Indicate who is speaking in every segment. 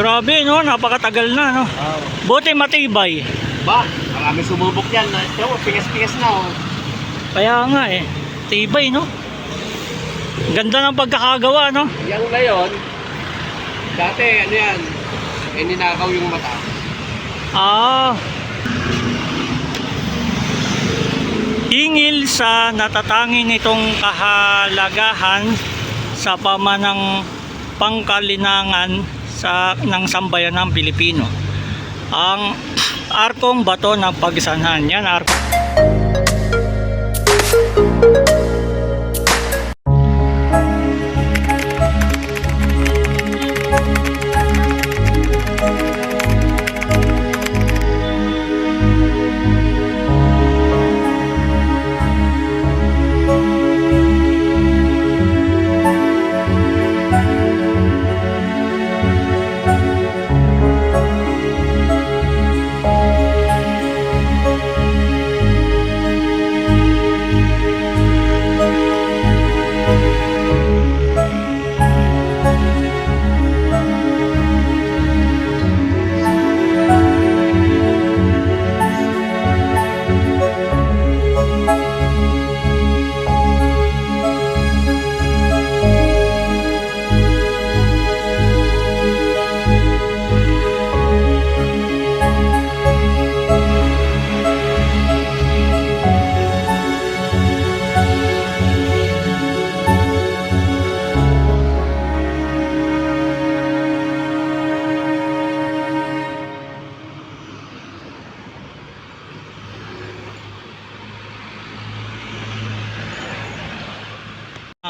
Speaker 1: Grabe no, napakatagal na no.
Speaker 2: Oh.
Speaker 1: Buti matibay.
Speaker 2: Ba, marami sumubok yan. Tiyo, pingas-pingas na oh.
Speaker 1: Kaya nga eh, tibay no. Ganda ng pagkakagawa no.
Speaker 2: Yang na yun, dati ano yan, eh ninakaw yung mata.
Speaker 1: Ah. Hingil sa natatangin nitong kahalagahan sa pamanang pangkalinangan sa ng sambayan ng Pilipino. Ang arkong bato ng pagsanhan. Yan, arko.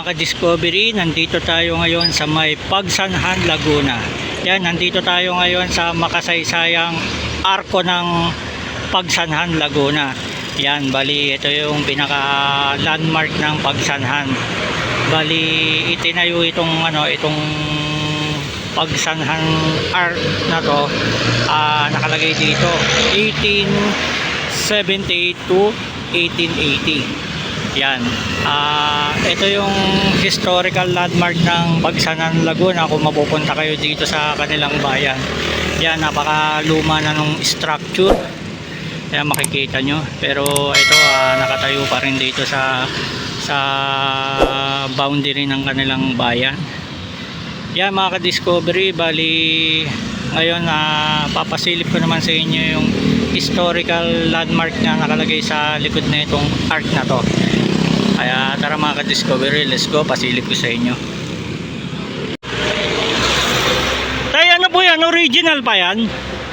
Speaker 1: Mga ka-discovery, nandito tayo ngayon sa may Pagsanhan, Laguna. Yan, nandito tayo ngayon sa makasaysayang arko ng Pagsanhan, Laguna. Yan, bali ito yung pinaka landmark ng Pagsanhan. Bali itinayo itong ano, itong Pagsanhan arc na to ah, nakalagay dito 1878 to 1880. Yan. Ah, ito yung historical landmark ng Bagsanan Laguna kung mapupunta kayo dito sa kanilang bayan. Yan, napakaluma na nung structure. Yan makikita nyo. Pero ito ah, nakatayo pa rin dito sa sa boundary ng kanilang bayan. Yan mga ka-discovery, bali ngayon na papasilip ko naman sa inyo yung historical landmark na nakalagay sa likod na itong arc na to. Kaya tara mga ka-discovery, let's go, pasilip ko sa inyo. Tay, ano po yan? Original pa yan?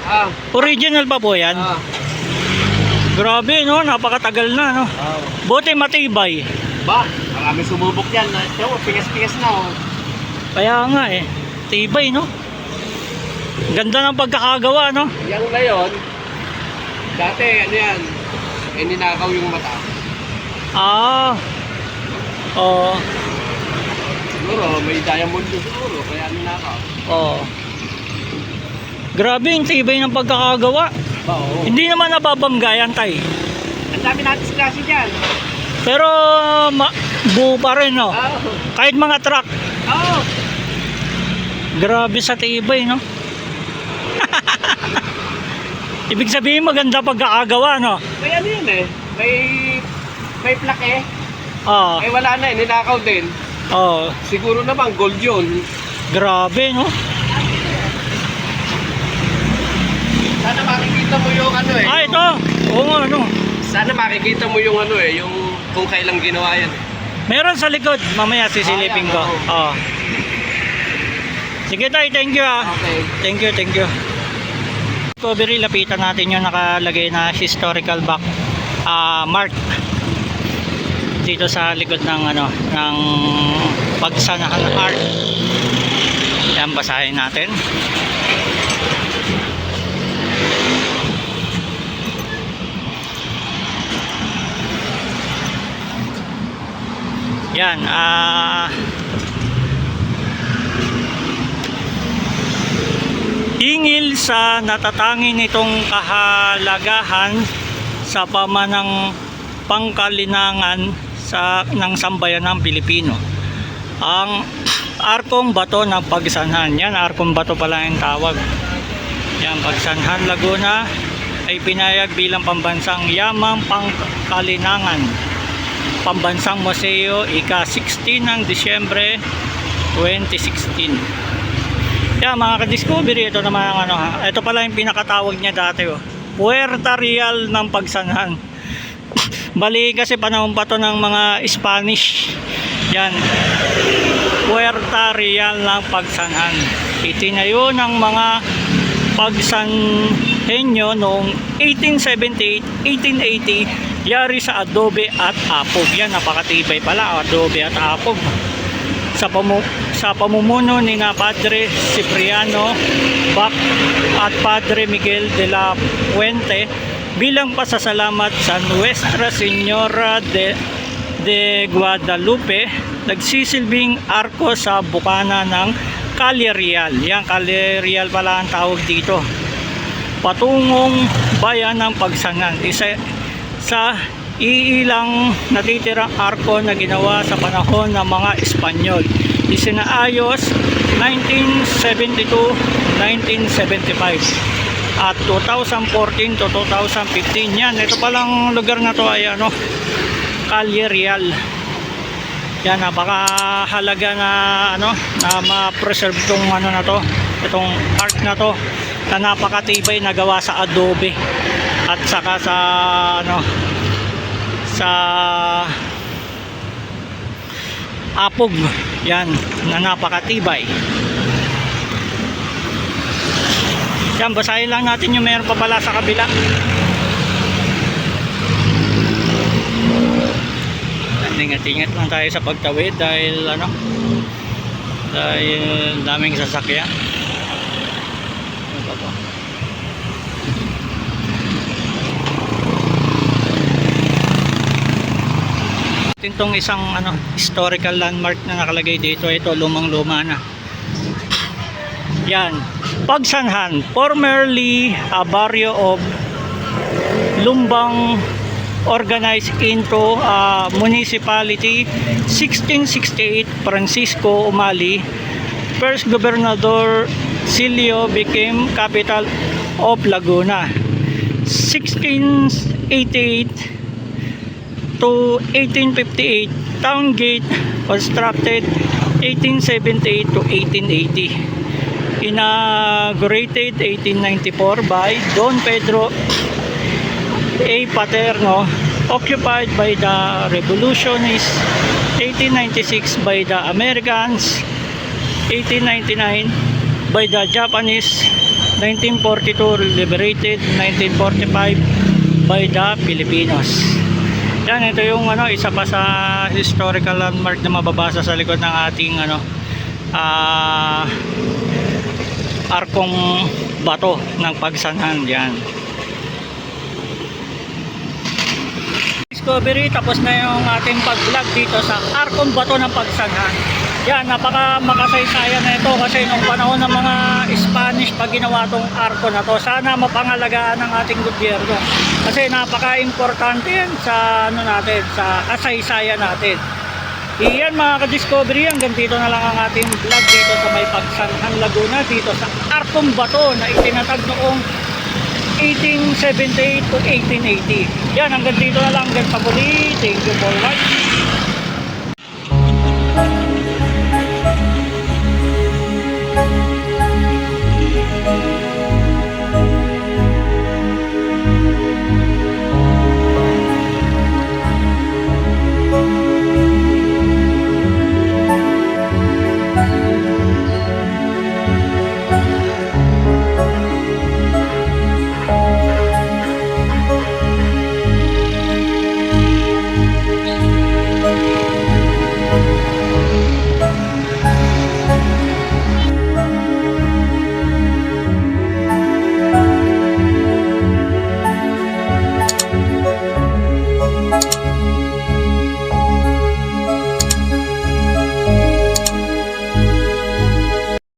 Speaker 2: Ah,
Speaker 1: Original pa po yan?
Speaker 2: ah.
Speaker 1: Grabe no, napakatagal na no.
Speaker 2: Oh.
Speaker 1: Buti matibay.
Speaker 2: Ba, marami sumubok yan. Tiyo, pingas-pingas na oh.
Speaker 1: Kaya nga eh, tibay no. Ganda ng pagkakagawa no.
Speaker 2: Yang na yun, dati ano yan, eh ninakaw yung mata.
Speaker 1: Ah. Oo.
Speaker 2: Siguro, may diamond yun siguro, kaya ninakaw.
Speaker 1: Oo. Grabe yung tibay ng pagkakagawa.
Speaker 2: Oo.
Speaker 1: Hindi naman nababanggayan tay.
Speaker 2: Ang dami natin klase dyan.
Speaker 1: Pero ma- buo pa rin no.
Speaker 2: Oo.
Speaker 1: Kahit mga truck.
Speaker 2: Oo.
Speaker 1: Grabe sa tibay no. Ibig sabihin maganda pagkakagawa no.
Speaker 2: May ano yun eh, may, may plak eh.
Speaker 1: Oo.
Speaker 2: Eh wala na eh, ninakaw din.
Speaker 1: Oo.
Speaker 2: Siguro naman gold yun.
Speaker 1: Grabe no.
Speaker 2: Sana makikita mo yung ano eh.
Speaker 1: Ah ito. Oo nga ano.
Speaker 2: Sana makikita mo yung ano eh, yung kung kailang ginawa yan. eh.
Speaker 1: Meron sa likod. Mamaya sisilipin ko.
Speaker 2: Ayan,
Speaker 1: Oo. Sige tayo, thank you ah.
Speaker 2: Okay.
Speaker 1: Thank you, thank you. Discovery, lapitan natin yung nakalagay na historical back ah, mark dito sa likod ng ano ng pagsanahan ng art. Yan, basahin natin. Yan, ah Hingil sa natatangin nitong kahalagahan sa pamanang pangkalinangan sa ng sambayan ng Pilipino. Ang Arkong Bato ng Pagsanhan. Yan, Arkong Bato pala yung tawag. Yan, Pagsanhan, Laguna ay pinayag bilang pambansang yamang pangkalinangan. Pambansang Museo, ika-16 ng Disyembre 2016. Yan mga ka-discovery, ito naman ang ano. Ito pala yung pinakatawag niya dati oh. Puerta Real ng Pagsanhan. Bali kasi panahon pa to ng mga Spanish. Yan. Puerta Real ng Pagsanhan. Itinayo ng mga pagsanhenyo noong 1878, 1880 yari sa adobe at apog. Yan, napakatibay pala, adobe at apog sa pamu sa pamumuno ni na Padre Cipriano Bac at Padre Miguel de la Puente bilang pasasalamat sa Nuestra Señora de de Guadalupe nagsisilbing arko sa bukana ng Calle Real. Yan, Calle Real pala ang tawag dito. Patungong bayan ng Pagsangan. Isa sa iilang natitirang arko na ginawa sa panahon ng mga Espanyol. Isinaayos 1972-1975 at 2014 to 2015 yan ito palang lugar na to ay ano Calle Real yan napakahalaga na ano na ma-preserve tong ano na to itong park na to na napakatibay na gawa sa adobe. At saka sa ano sa apog. Yan na napakatibay yan basahin lang natin yung meron pa pala sa kabila. Ingat-ingat lang tayo sa pagtawid dahil ano dahil daming sasakyan. Ano itong isang ano historical landmark na nakalagay dito. Ito lumang luma na yan. Pagsanhan formerly a barrio of Lumbang organized into a municipality 1668 Francisco Umali. First governor Silio became capital of Laguna. 1688 to 1858 town gate constructed 1878 to 1880 inaugurated 1894 by Don Pedro A. Paterno occupied by the revolutionists 1896 by the Americans 1899 by the Japanese 1942 liberated 1945 by the Filipinos yan, ito yung ano, isa pa sa historical landmark na mababasa sa likod ng ating ano ah arkong bato ng pagsanhan yan. Discovery, tapos na yung ating pag-vlog dito sa Arkong Bato ng Pagsanhan. Yan, napaka makasaysayan na ito kasi nung panahon ng mga Spanish pag ginawa tong arko na to, sana mapangalagaan ng ating gobyerno. Kasi napaka-importante yan sa ano natin, sa kasaysayan natin. Iyan mga ka-discovery, hanggang dito na lang ang ating vlog dito sa may Pagsanhan Laguna, dito sa Arkong Bato na itinatag noong 1878 to 1880. Yan, hanggang dito na lang hanggang sa muli. Thank you for watching.